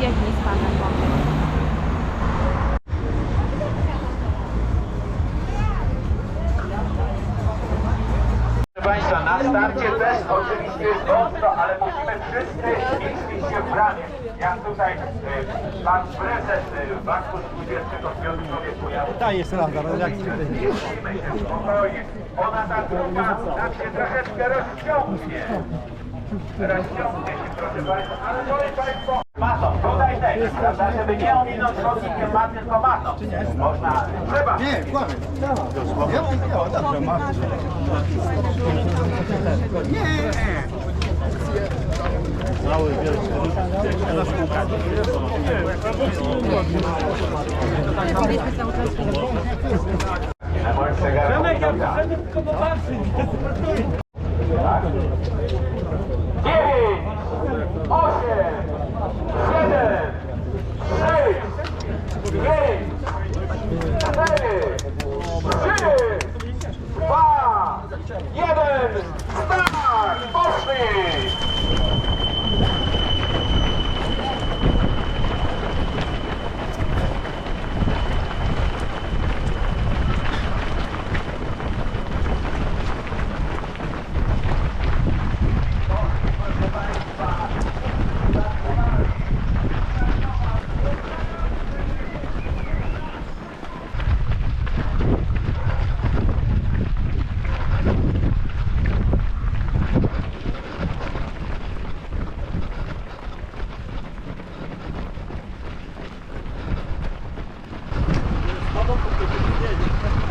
Biegnij z Panem Bogiem. Proszę Państwa, na starcie też oczywiście jest ostro, ale musimy wszyscy mieścić się w bramie. Jak tutaj y, pan prezes y, Banku XXV wieku, ja Ta jest prawda, no jak zwykle. musimy się spokojnie. Ona ta grupa nam się troszeczkę rozciągnie. Rozciągnie się, proszę Państwa, ale proszę Państwo, matą, tutaj też, prawda, żeby nie ominąć chodnikiem ma, tylko matą. Można, trzeba. Nie, kłamie. Ja mam, ja, dobrze, ma. Nie. Cały wielki na szkółkach. Na moim zegarku. Dobra. Tak. Dziewięć, osiem, Yeah. Yeah,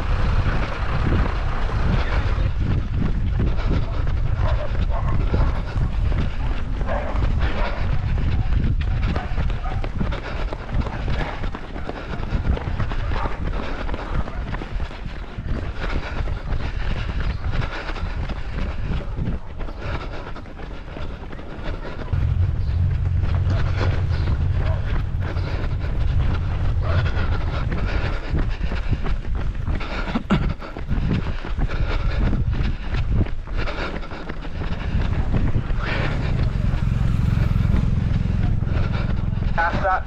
Nasza,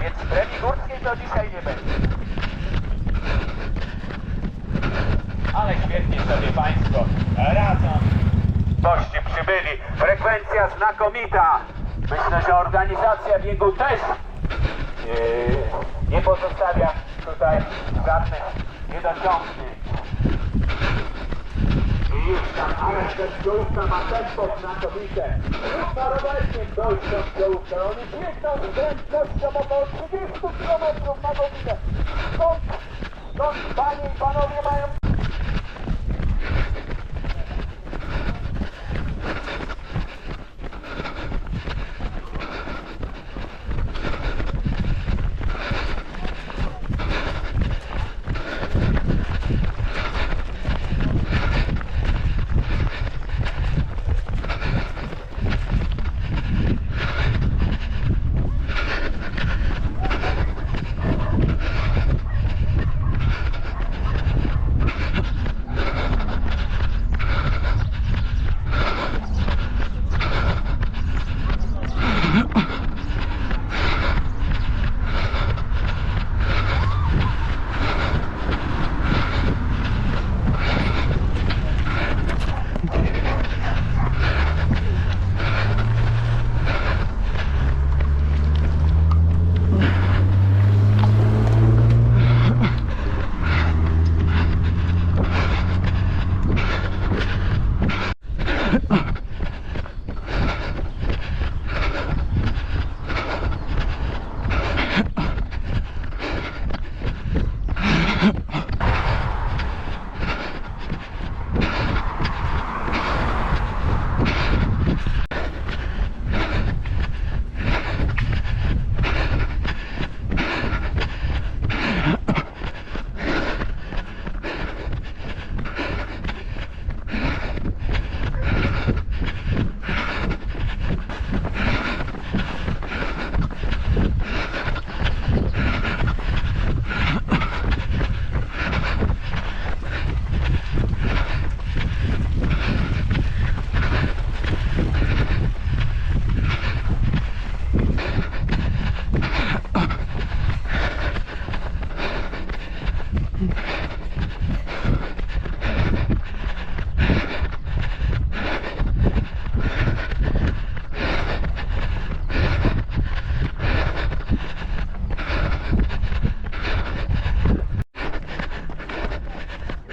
więc premii górskiej to dzisiaj nie będzie. Ale świetnie sobie Państwo radzą. Goście przybyli. Frekwencja znakomita. Myślę, że organizacja biegu też yy, nie pozostawia tutaj żadnych niedociągnięć. Tam, ale czołówka ma tempo znakomite. Już na rowercie dojść do czołówkę. Oni biegną z prędkością około 30 km na godzinę.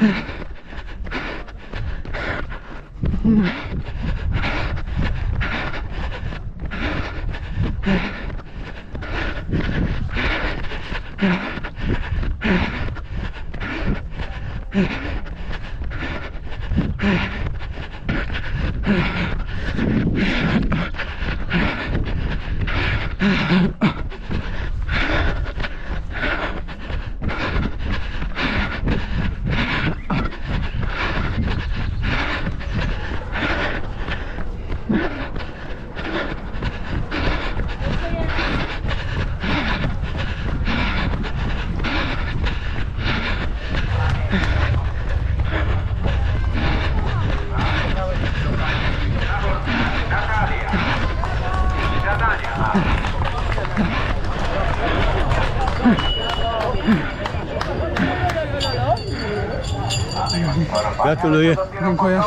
Ah. Gratuluję. Dziękuję.